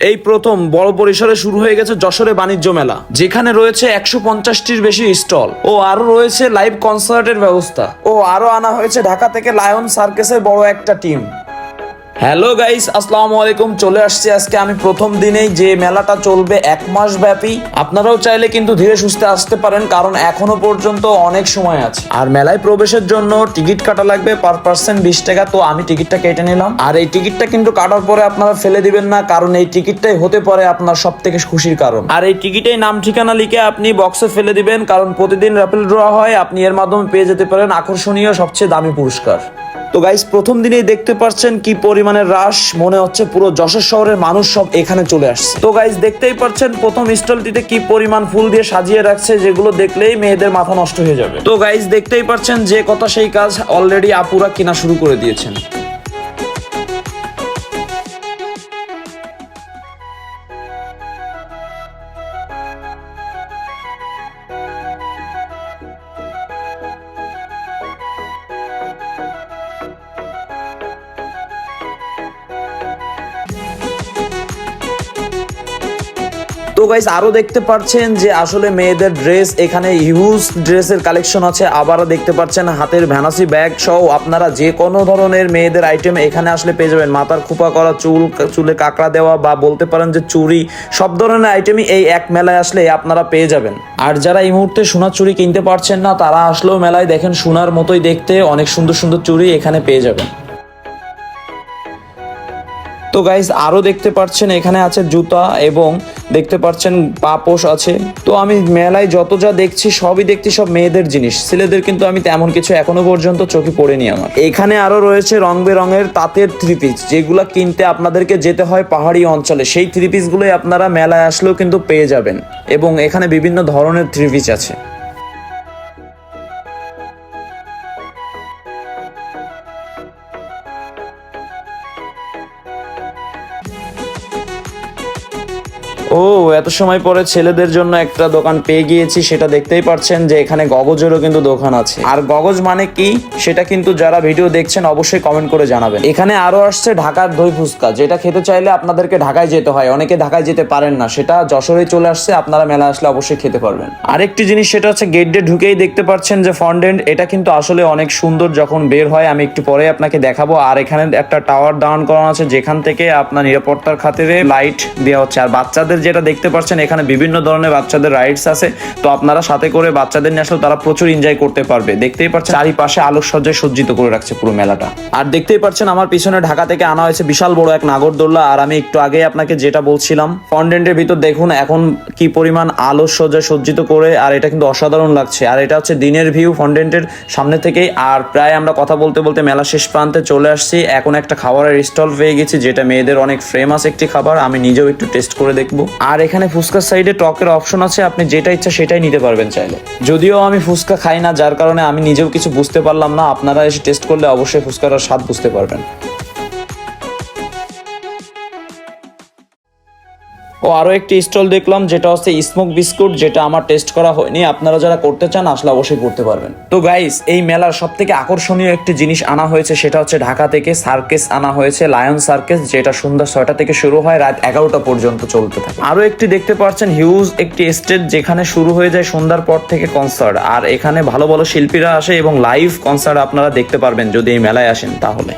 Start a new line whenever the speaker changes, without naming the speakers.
এই প্রথম বড় পরিসরে শুরু হয়ে গেছে যশোরে বাণিজ্য মেলা, যেখানে রয়েছে একশো পঞ্চাশটির বেশি স্টল ও আরও রয়েছে লাইভ কনসার্টের ব্যবস্থা। ও আরও আনা হয়েছে ঢাকা থেকে লায়ন সার্কেসের বড় একটা টিম হ্যালো গাইস আসসালামু আলাইকুম। চলে আসছি আজকে আমি প্রথম দিনেই যে মেলাটা চলবে এক মাস ব্যাপী। আপনারাও চাইলে কিন্তু ধীরে সুস্থে আসতে পারেন, কারণ এখনও পর্যন্ত অনেক সময় আছে। আর মেলায় প্রবেশের জন্য টিকিট কাটা লাগবে পার পার্সন বিশ টাকা, তো আমি টিকিটটা কেটে নিলাম। আর এই টিকিটটা কিন্তু কাটার পরে আপনারা ফেলে দিবেন না, কারণ এই টিকিটটাই হতে পারে আপনার সব থেকে খুশির কারণ। আর এই টিকিটেই নাম ঠিকানা লিখে আপনি বক্সে ফেলে দিবেন, কারণ প্রতিদিন র্যাপেল ড্র হয়, আপনি এর মাধ্যমে পেয়ে যেতে পারেন আকর্ষণীয় সবচেয়ে দামি পুরস্কার। তো গাইস প্রথম দিনেই দেখতে পাচ্ছেন কি পরিমাণের রাশ মনে হচ্ছে পুরো যশোর শহরের মানুষ সব এখানে চলে আসছে। তো গাইস দেখতেই পাচ্ছেন প্রথম স্টলটিতে কি পরিমাণ ফুল দিয়ে সাজিয়ে রাখছে, যেগুলো দেখলেই মেয়েদের মাথা নষ্ট হয়ে যাবে। তো গাইস দেখতেই পাচ্ছেন যে কথা সেই কাজ অলরেডি আপুরা কেনা শুরু করে দিয়েছেন। তো গাইস আরও দেখতে পাচ্ছেন যে আসলে মেয়েদের ড্রেস এখানে হিউজ ড্রেসের কালেকশন আছে। আবারও দেখতে পাচ্ছেন হাতের ভ্যানাসি ব্যাগ সহ আপনারা যে কোনো ধরনের মেয়েদের আইটেম এখানে আসলে পেয়ে যাবেন। মাথার খোপা করা, চুল, চুলে কাঁকড়া দেওয়া বা বলতে পারেন যে চুড়ি সব ধরনের আইটেমই এই এক মেলায় আসলে আপনারা পেয়ে যাবেন। আর যারা এই মুহূর্তে সোনার চুরি কিনতে পারছেন না, তারা আসলেও মেলায় দেখেন সোনার মতোই দেখতে অনেক সুন্দর সুন্দর চুড়ি এখানে পেয়ে যাবেন। তো গাইজ আরও দেখতে পাচ্ছেন এখানে আছে জুতা এবং দেখতে পাচ্ছেন পাপোশ আছে। তো আমি মেলায় যত যা দেখছি, সবই দেখছি সব মেয়েদের জিনিস। ছেলেদের কিন্তু আমি তেমন কিছু এখনও পর্যন্ত চোখে পড়েনি আমার। এখানে আরও রয়েছে রং বেরঙের তাঁতের থ্রি পিস যেগুলো কিনতে আপনাদেরকে যেতে হয় পাহাড়ি অঞ্চলে। সেই থ্রি পিসগুলোই আপনারা মেলায় আসলেও কিন্তু পেয়ে যাবেন। এবং এখানে বিভিন্ন ধরনের থ্রি পিস আছে। ও, এত সময় পরে ছেলেদের জন্য একটা দোকান পেয়ে গিয়েছি, সেটা দেখতেই পাচ্ছেন যে এখানে গগজেরও কিন্তু দোকান আছে। আর গগজ মানে কি? সেটা কিন্তু যারা ভিডিও দেখছেন অবশ্যই কমেন্ট করে জানাবেন। এখানে আরও আসছে ঢাকার দই ফুচকা, যেটা খেতে চাইলে আপনাদেরকে ঢাকায় যেতে হয়, অনেকে ঢাকায় যেতে পারেন না, সেটা যশোরে চলে আসছে, আপনারা মেলা আসলে অবশ্যই খেতে পারবেন। আরেকটি জিনিস সেটা হচ্ছে গেট দিয়ে ঢুকেই দেখতে পাচ্ছেন যে ফন্ডেন্ট এটা কিন্তু আসলে অনেক সুন্দর যখন বের হয়, আমি একটু পরে আপনাকে দেখাবো। আর এখানে একটা টাওয়ার দাঁড়ান করানো আছে, যেখান থেকে আপনার নিরাপত্তার খাতিরে লাইট দেওয়া হচ্ছে। আর বাচ্চাদের যেটা দেখতে পাচ্ছেন, এখানে বিভিন্ন ধরনের বাচ্চাদের রাইডস আছে। তো আপনারা সাথে করে বাচ্চাদের নিয়ে আসলে তারা প্রচুর এনজয় করতে পারবে। দেখতেই পাচ্ছেন, চারিপাশে আলোকসজ্জায় সজ্জিত করে রাখছে পুরো মেলাটা। আর দেখতেই পাচ্ছেন, আমার পিছনে ঢাকা থেকে আনা হয়েছে বিশাল বড় এক নাগরদোল্লা। আর আমি একটু আগে আপনাকে যেটা বলছিলাম ফন্ডেন্টের ভিতর দেখুন এখন কি পরিমাণ আলোকসজ্জায় সজ্জিত করে, আর এটা কিন্তু অসাধারণ লাগছে। আর এটা হচ্ছে দিনের ভিউ ফন্ডেন্টের সামনে থেকেই। আর প্রায় আমরা কথা বলতে বলতে মেলা শেষ প্রান্তে চলে আসছি। এখন একটা খাবারের স্টল পেয়ে গেছি, যেটা মেয়েদের অনেক ফেমাস একটি খাবার। আমি নিজেও একটু টেস্ট করে দেখব। আর এখানে ফুচকার সাইডে টকের অপশন আছে, আপনি যেটা ইচ্ছা সেটাই নিতে পারবেন চাইলে। যদিও আমি ফুচকা খাই না, যার কারণে আমি নিজেও কিছু বুঝতে পারলাম না, আপনারা এসে টেস্ট করলে অবশ্যই ফুচকার স্বাদ বুঝতে পারবেন। ও আরও একটি স্টল দেখলাম, যেটা হচ্ছে স্মোক বিস্কুট, যেটা আমার টেস্ট করা হয়নি। আপনারা যারা করতে চান, আসলে অবশ্যই করতে পারবেন। তো গাইস এই মেলার সব থেকে আকর্ষণীয় একটি জিনিস আনা হয়েছে, সেটা হচ্ছে ঢাকা থেকে সার্কেস আনা হয়েছে লায়ন সার্কেস যেটা সন্ধ্যা ছয়টা থেকে শুরু হয়, রাত এগারোটা পর্যন্ত চলতে থাকে। আরও একটি দেখতে পাচ্ছেন হিউজ একটি স্টেজ যেখানে শুরু হয়ে যায় সন্ধ্যার পর থেকে কনসার্ট আর এখানে ভালো ভালো শিল্পীরা আসে এবং লাইভ কনসার্ট আপনারা দেখতে পারবেন, যদি এই মেলায় আসেন তাহলে।